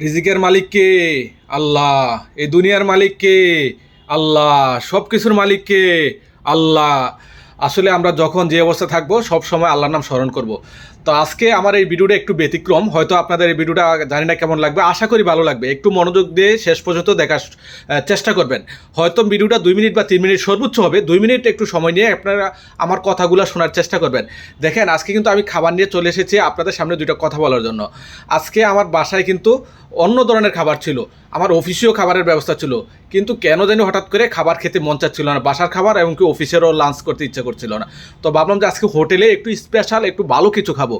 রিজিকের মালিক কে? আল্লাহ। এই দুনিয়ার মালিক কে? আল্লাহ। সব কিছুর মালিক কে? আল্লাহ। আসলে আমরা যখন যে অবস্থা থাকব, সব সময় আল্লাহর নাম স্মরণ করব। তো আজকে আমার এই ভিডিওটা একটু ব্যতিক্রম, হয়তো আপনাদের এই ভিডিওটা জানি না কেমন লাগবে, আশা করি ভালো লাগবে। একটু মনোযোগ দিয়ে শেষ পর্যন্ত দেখার চেষ্টা করবেন। হয়তো ভিডিওটা দুই মিনিট বা তিন মিনিট সর্বোচ্চ হবে, দুই মিনিট একটু সময় নিয়ে আপনারা আমার কথাগুলো শোনার চেষ্টা করবেন। দেখেন, আজকে কিন্তু আমি খাবার নিয়ে চলে এসেছি আপনাদের সামনে দুইটা কথা বলার জন্য। আজকে আমার বাসায় কিন্তু অন্য ধরনের খাবার ছিল। আমার অফিসেও খাবারের ব্যবস্থা ছিল, কিন্তু কেন জানি হঠাৎ করে খাবার খেতে মন চাচ্ছিল না, বাসার খাবার এবং কি অফিসেরও লাঞ্চ করতে ইচ্ছা করছিল না। তো ভাবলাম যে আজকে হোটেলে একটু স্পেশাল একটু ভালো কিছু খাব।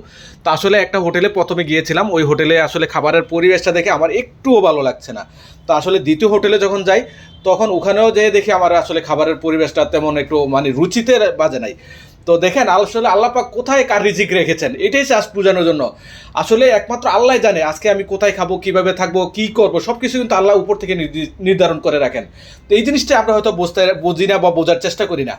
তো আসলে একটা হোটেলে প্রথমে গিয়েছিলাম, ওই হোটেলে আসলে খাবারের পরিবেশটা দেখে আমার একটুও ভালো লাগছে না। তো আসলে দ্বিতীয় হোটেলে যখন যাই, তখন ওখানেও যেয়ে দেখি আমার আসলে খাবারের পরিবেশটা তেমন একটু মানে রুচিতে বাজে নাই। তো দেখেন, আসলে আল্লাহ পাক কোথায় কার রিজিক রেখেছেন? এটাই চাষ বোঝানোর জন্য। আসলে একমাত্র আল্লাহ জানে আজকে আমি কোথায় খাব, কীভাবে থাকব, কি করব সব কিছু কিন্তু আল্লাহ উপর থেকে নির্ধারণ করে রাখেন। তো এই জিনিসটা আমরা হয়তো বুঝতে, বুঝি না বা বোঝার চেষ্টা করি না।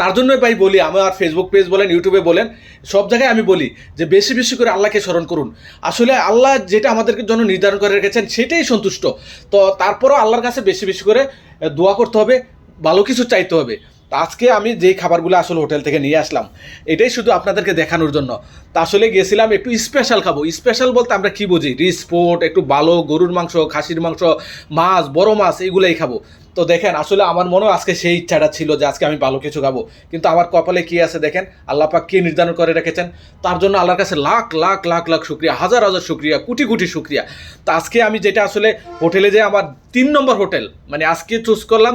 তার জন্যই ভাই বলি আমার ফেসবুক পেজ বলেন ইউটিউবে বলেন, সব জায়গায় আমি বলি যে বেশি বেশি করে আল্লাহকে স্মরণ করুন। আসলে আল্লাহ যেটা আমাদের জন্য নির্ধারণ করে রেখেছেন, সেটাই সন্তুষ্ট। তো তারপরও আল্লাহর কাছে বেশি বেশি করে দোয়া করতে হবে, ভালো কিছু চাইতে হবে। আজকে আমি যে খাবারগুলো আসলে হোটেল থেকে নিয়ে আসলাম, এটাই শুধু আপনাদেরকে দেখানোর জন্য। তা আসলে গেছিলাম একটু স্পেশাল খাব। স্পেশাল বলতে আমরা কি বুঝি? রিসপোর্ট একটু ভালো, গরুর মাংস, খাসির মাংস, মাছ, বড় মাছ এইগুলোই খাব। তো দেখেন, আসলে আমার মনেও আজকে সেই ইচ্ছাটা ছিল যে আজকে আমি ভালো কিছু খাব। কিন্তু আমার কপালে কি আছে দেখেন? আল্লাহ পাক কি নির্ধারণ করে রেখেছেন? তার জন্য আল্লাহর কাছে লাখ লাখ লাখ লাখ শুক্রিয়া, হাজার হাজার শুক্রিয়া, কোটি কোটি শুক্রিয়া। তো আজকে আমি যেটা আসলে হোটেলে যে আমার তিন নম্বর হোটেল মানে আজকে চুজ করলাম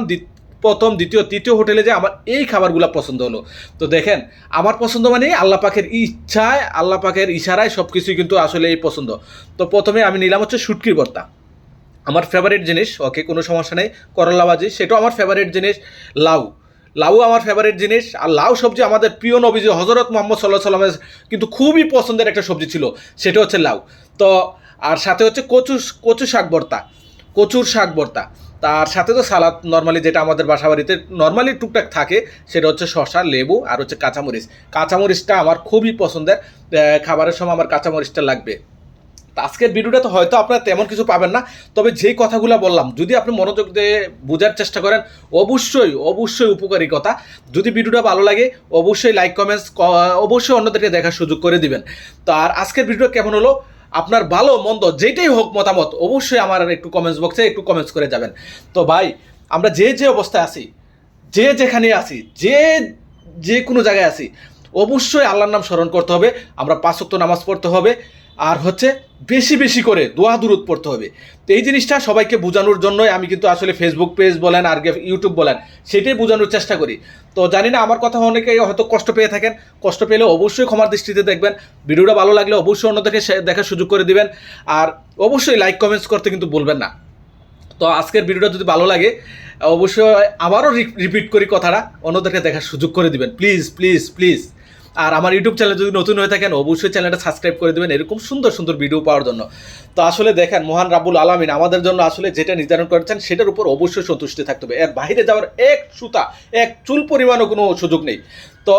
প্রথম, দ্বিতীয়, তৃতীয় হোটেলে যে আমার এই খাবারগুলো পছন্দ হলো। তো দেখেন, আমার পছন্দ মানে আল্লাহ পাখের ইচ্ছায়, আল্লাহ পাখের ইশারায় সব কিছুই কিন্তু আসলে এই পছন্দ। তো প্রথমে আমি নিলাম হচ্ছে শুটকির ভর্তা। আমার ফেভারিট জিনিস, ওকে, কোনো সমস্যা নেই, করলা ভাজি, সেটাও আমার ফেভারিট জিনিস, লাউ। লাউ আমার ফেভারিট জিনিস, আর লাউ সবজি আমাদের প্রিয় নবীজি হজরত মোহাম্মদ সাল্লাহ সাল্লামের কিন্তু খুবই পছন্দের একটা সবজি ছিল, সেটা হচ্ছে লাউ। তো, আর সাথে হচ্ছে কচু কচু শাক ভর্তা। কচুর শাক ভর্তা। তার সাথে তো সালাদ নর্মালি যেটা আমাদের বাসা বাড়িতে নর্মালি টুকটাক থাকে, সেটা হচ্ছে শসা, লেবু আর হচ্ছে কাঁচামরিচ। কাঁচামরিচটা আমার খুবই পছন্দের খাবারের সময় আমার কাঁচামরিচটা লাগবে। আজকের ভিডিওটা তো হয়তো আপনারা তেমন কিছু পাবেন না, তবে যেই কথাগুলো বললাম, যদি আপনি মনোযোগ দিয়ে বোঝার চেষ্টা করেন, অবশ্যই অবশ্যই উপকারী কথা। যদি ভিডিওটা ভালো লাগে, অবশ্যই লাইক কমেন্টস অবশ্যই অন্যদেরকে দেখার সুযোগ করে দিবেন। তো আর আজকের ভিডিও কেমন হলো? আপনার ভালো, মন্দ যেটাই হোক মতামত, অবশ্যই আমার একটু কমেন্টস বক্সে একটু কমেন্টস করে যাবেন। তো ভাই, আমরা যে যে অবস্থায় আছি, যে যেখানে আছি, যে যে কোনো জায়গায় আছি, অবশ্যই আল্লাহর নাম স্মরণ করতে হবে। আমরা পাঁচক্ত নামাজ পড়তে হবে। আর হচ্ছে বেশি বেশি করে দোয়া দূরত পড়তে হবে। তো এই জিনিসটা সবাইকে বোঝানোর জন্যই আমি কিন্তু আসলে ফেসবুক পেজ বলেন আর ইউটিউব বলেন, সেটাই বোঝানোর চেষ্টা করি। তো জানি না, আমার কথা অনেকেই হয়তো কষ্ট পেয়ে থাকেন। কষ্ট পেলে অবশ্যই ক্ষমার দৃষ্টিতে দেখবেন। ভিডিওটা ভালো লাগলে অবশ্যই অন্যদেরকে দেখার সুযোগ করে দিবেন। আর অবশ্যই লাইক কমেন্টস করতে কিন্তু বলবেন না। তো আজকের ভিডিওটা যদি ভালো লাগে, অবশ্যই আবারও রিপিট করি কথাটা, অন্যদেরকে দেখার সুযোগ করে দিবেন। প্লিজ প্লিজ প্লিজ আর আমার ইউটিউব চ্যানেল যদি নতুন হয়ে থাকেন, অবশ্যই চ্যানেলটা সাবস্ক্রাইব করে দেবেন, এরকম সুন্দর সুন্দর ভিডিও পাওয়ার জন্য। তো আসলে দেখেন, মহান রাবুল আলমিন আমাদের জন্য আসলে যেটা নির্ধারণ করেছেন, সেটার উপর অবশ্যই সন্তুষ্টি থাকতে হবে। এর বাইরে যাওয়ার এক সুতা, এক চুল পরিমাণও কোনো সুযোগ নেই। তো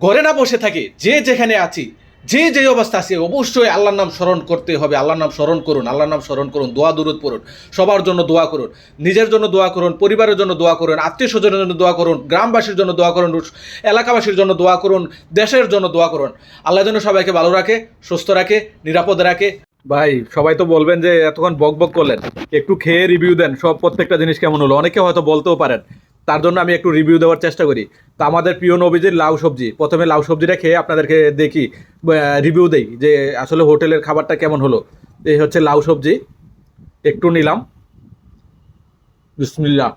ঘরে না বসে থাকি, যে যেখানে আছি যে যে অবস্থা আছে, অবশ্যই আল্লাহর নাম স্মরণ করতে হবে। আল্লাহর নাম স্মরণ করুন, আল্লাহর নাম স্মরণ করুন, দোয়া দুরুদ পড়ুন, সবার জন্য দোয়া করুন, নিজের জন্য দোয়া করুন, পরিবারের জন্য দোয়া করুন, আত্মীয় স্বজনের জন্য দোয়া করুন, গ্রামবাসীর জন্য দোয়া করুন এলাকাবাসীর জন্য দোয়া করুন, দেশের জন্য দোয়া করুন। আল্লাহ যেন সবাইকে ভালো রাখে, সুস্থ রাখে, নিরাপদে রাখে। ভাই, সবাই তো বলবেন যে এতক্ষণ বক বক করলেন। একটু খেয়ে রিভিউ দেন, সব প্রত্যেকটা জিনিস কেমন হলো? অনেকে হয়তো বলতেও পারেন, তার জন্য আমি একটু রিভিউ দেওয়ার চেষ্টা করি। তো আমাদের প্রিয় নবীজির লাউ সবজি, প্রথমে লাউ সবজিটা খেয়ে আপনাদেরকে দেখি। রিভিউ দেই যে আসলে হোটেলের খাবারটা কেমন হলো। এই হচ্ছে লাউ সবজি। একটু নিলাম। বিসমিল্লা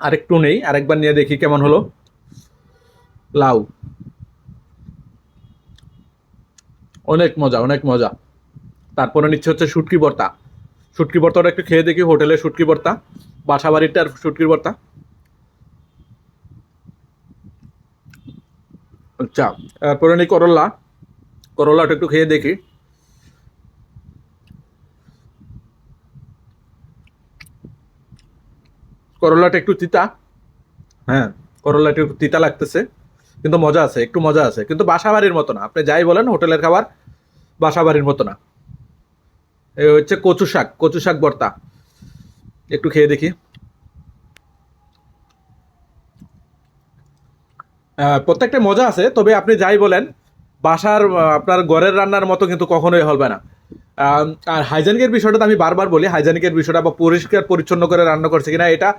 আরেকটু নেই, আরেকবার নিয়ে দেখি কেমন হলো। লাউ। অনেক মজা অনেক মজা। তারপরে নিচ্ছে হচ্ছে শুটকি ভর্তা। শুটকি ভর্তাটা একটু খেয়ে দেখি হোটেলে শুটকি ভর্তা বাসা বাড়িটার শুটকির ভর্তা। আচ্ছা তারপরে নিই করল্লা করল্লাটা একটু খেয়ে দেখি। করল্লাটা একটু তিতা। হ্যাঁ করল্লাটা একটু তিতা লাগতেছে, কিন্তু মজা আছে, একটু মজা আছে। কিন্তু বাসা বাড়ির মতো না। আপনি যাই বলেন, হোটেলের খাবার বাসা বাড়ির মতো না। এই হচ্ছে কচু শাক কচু শাক ভর্তা। একটু খেয়ে দেখি। প্রত্যেকটা মজা আছে, তবে আপনি যাই বলেন, বাসার আপনার ঘরের রান্নার মতো কিন্তু কখনোই হবে না। আর হাইজেনিকের বিষয়টা তো আমি বারবার বলি, হাইজেনিকের বিষয়টা বা পরিষ্কার, পরিচ্ছন্ন করে রান্না করছে কিনা, এটা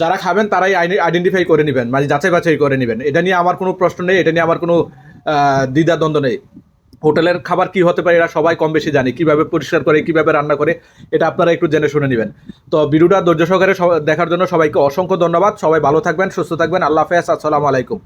যারা খাবেন তারাই আইডেন্টিফাই করে নেবেন মানে যাচাই বাছাই করে নেবেন। এটা নিয়ে আমার কোনো প্রশ্ন নেই, এটা নিয়ে আমার কোনো দ্বিধাদ্বন্দ্ব নেই। হোটেলের খাবার কি হতে পারে, এরা সবাই কম বেশি জানে, কীভাবে পরিষ্কার করে, কীভাবে রান্না করে, এটা আপনারা একটু জেনে শুনে নেবেন। তো ভিডিওটা ধৈর্য সহকারে দেখার জন্য সবাইকে অসংখ্য ধন্যবাদ, সবাই ভালো থাকবেন, সুস্থ থাকবেন, আল্লাহ হাফেজ, আসসালামু আলাইকুম।